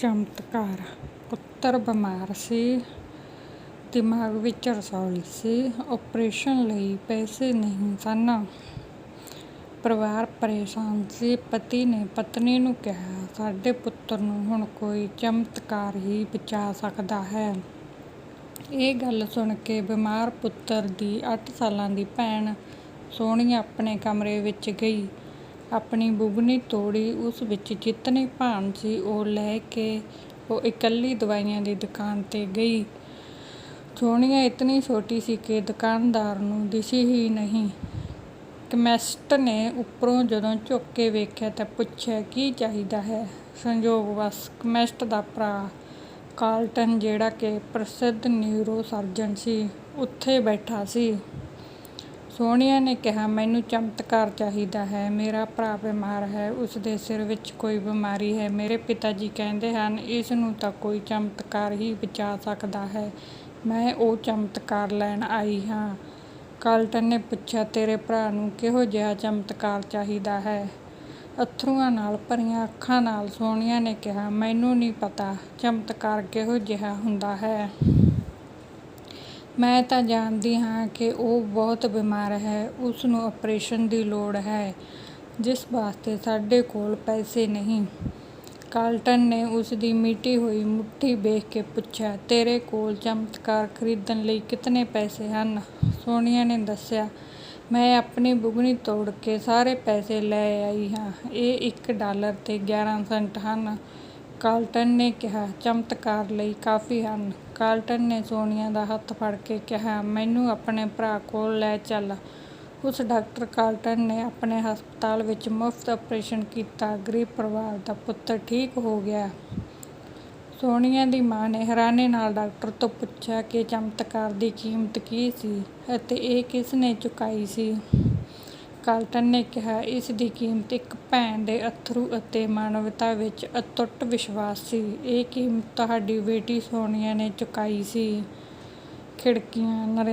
ਚਮਤਕਾਰ। ਪੁੱਤਰ ਬਿਮਾਰ ਸੀ। ਦਿਮਾਗ ਵਿੱਚ ਰਸੌਲੀ ਸੀ। ਆਪਰੇਸ਼ਨ ਲਈ ਪੈਸੇ ਨਹੀਂ ਸਨ। ਪਰਿਵਾਰ ਪਰੇਸ਼ਾਨ ਸੀ। ਪਤੀ ਨੇ ਪਤਨੀ ਨੂੰ ਕਿਹਾ, ਸਾਡੇ ਪੁੱਤਰ ਨੂੰ ਹੁਣ ਕੋਈ ਚਮਤਕਾਰ ਹੀ ਬਚਾ ਸਕਦਾ ਹੈ। ਇਹ ਗੱਲ ਸੁਣ ਕੇ ਬਿਮਾਰ ਪੁੱਤਰ ਦੀ 8 ਸਾਲਾਂ ਦੀ ਭੈਣ ਸੋਹਣੀ ਆਪਣੇ ਕਮਰੇ ਵਿੱਚ ਗਈ। ਆਪਣੀ ਬੁਗਨੀ ਤੋੜੀ ਉਸ ਵਿੱਚ ਜਿਤਨੇ ਭਾਣ ਸੀ ਉਹ ਲੈ ਕੇ ਉਹ ਇਕੱਲੀ ਦਵਾਈਆਂ ਦੀ ਦੁਕਾਨ ਤੇ ਗਈ। ਸੋਹਣੀਆ ਇਤਨੀ ਛੋਟੀ ਸੀ ਕਿ ਦੁਕਾਨਦਾਰ ਨੂੰ ਦਿਸੀ ਹੀ ਨਹੀਂ। ਕਮੈਸਟ ਨੇ ਉੱਪਰੋਂ ਜਦੋਂ ਝੁੱਕ ਕੇ ਵੇਖਿਆ ਤਾਂ ਪੁੱਛਿਆ, ਕੀ ਚਾਹੀਦਾ ਹੈ? ਸੰਯੋਗਵਸ਼ ਕਮੈਸਟ ਦਾ ਭਰਾ ਕਾਰਲਟਨ, ਜਿਹੜਾ ਕਿ ਪ੍ਰਸਿੱਧ ਨਿਊਰੋ ਸਰਜਨ ਸੀ, ਉੱਥੇ ਬੈਠਾ ਸੀ। ਸੋਹਣੀਆ ਨੇ ਕਿਹਾ, ਮੈਨੂੰ ਚਮਤਕਾਰ ਚਾਹੀਦਾ ਹੈ। ਮੇਰਾ ਭਰਾ ਬਿਮਾਰ ਹੈ, ਉਸ ਦੇ ਸਿਰ ਵਿੱਚ ਕੋਈ ਬਿਮਾਰੀ ਹੈ। ਮੇਰੇ ਪਿਤਾ ਜੀ ਕਹਿੰਦੇ ਹਨ, ਇਸ ਨੂੰ ਤਾਂ ਕੋਈ ਚਮਤਕਾਰ ਹੀ ਬਚਾ ਸਕਦਾ ਹੈ। ਮੈਂ ਉਹ ਚਮਤਕਾਰ ਲੈਣ ਆਈ ਹਾਂ। ਕਾਲਟਨ ਨੇ ਪੁੱਛਿਆ, ਤੇਰੇ ਭਰਾ ਨੂੰ ਕਿਹੋ ਜਿਹਾ ਚਮਤਕਾਰ ਚਾਹੀਦਾ ਹੈ? ਅੱਥਰੂਆਂ ਨਾਲ ਭਰੀਆਂ ਅੱਖਾਂ ਨਾਲ ਸੋਹਣੀਆ ਨੇ ਕਿਹਾ, ਮੈਨੂੰ ਨਹੀਂ ਪਤਾ। ਚਮਤਕਾਰ ਕਿਹੋ ਜਿਹਾ ਹੁੰਦਾ ਹੈ? ਮੈਂ ਤਾਂ ਜਾਣਦੀ ਹਾਂ ਕਿ ਉਹ ਬਹੁਤ ਬਿਮਾਰ ਹੈ ਉਸ ਨੂੰ ਆਪਰੇਸ਼ਨ ਦੀ ਲੋੜ ਹੈ, ਜਿਸ ਵਾਸਤੇ ਸਾਡੇ ਕੋਲ ਪੈਸੇ ਨਹੀਂ। ਕਾਰਲਟਨ ਨੇ ਉਸ ਦੀ ਮਿੱਟੀ ਹੋਈ ਮੁੱਠੀ ਵੇਖ ਕੇ ਪੁੱਛਿਆ, ਤੇਰੇ ਕੋਲ ਚਮਤਕਾਰ ਖਰੀਦਣ ਲਈ ਕਿਤਨੇ ਪੈਸੇ ਹਨ? ਸੋਨੀਆ ਨੇ ਦੱਸਿਆ, ਮੈਂ ਆਪਣੀ ਬੁਗਣੀ ਤੋੜ ਕੇ ਸਾਰੇ ਪੈਸੇ ਲੈ ਆਈ ਹਾਂ। ਇਹ ਇੱਕ ਡਾਲਰ ਤੇ 11 ਸੈਂਟ ਹਨ। ਕਾਲਟਨ ਨੇ ਕਿਹਾ, ਚਮਤਕਾਰ ਲਈ ਕਾਫੀ ਹਨ। ਕਾਰਲਟਨ ਨੇ ਸੋਨੀਆ ਦਾ ਹੱਥ ਫੜ ਕੇ ਕਿਹਾ, ਮੈਨੂੰ ਆਪਣੇ ਭਰਾ ਕੋਲ ਲੈ ਚੱਲ। ਉਸ ਡਾਕਟਰ ਕਾਰਲਟਨ ਨੇ ਆਪਣੇ ਹਸਪਤਾਲ ਵਿੱਚ ਮੁਫਤ ਆਪਰੇਸ਼ਨ ਕੀਤਾ। ਗਰੀਬ ਪਰਿਵਾਰ ਦਾ ਪੁੱਤਰ ਠੀਕ ਹੋ ਗਿਆ। ਸੋਨੀਆ ਦੀ ਮਾਂ ਨੇ ਹੈਰਾਨੀ ਨਾਲ ਡਾਕਟਰ ਤੋਂ ਪੁੱਛਿਆ ਕਿ ਚਮਤਕਾਰ ਦੀ ਕੀਮਤ ਕੀ ਸੀ ਅਤੇ ਇਹ ਕਿਸ ਨੇ ਚੁਕਾਈ ਸੀ। ਕਾਲਟਨ ਨੇ ਕਿਹਾ, ਇਸ ਦੀ ਕੀਮਤ ਇੱਕ ਭੈਣ ਦੇ ਅੱਥਰੂ ਅਤੇ ਮਾਨਵਤਾ ਵਿੱਚ ਅਟੁੱਟ ਵਿਸ਼ਵਾਸ ਸੀ। ਇਹ ਕੀਮਤ ਤੁਹਾਡੀ ਬੇਟੀ ਸੋਨੀਆ ਨੇ ਚੁਕਾਈ ਸੀ। ਖਿੜਕੀਆਂ, ਨਰਿੰਦਰ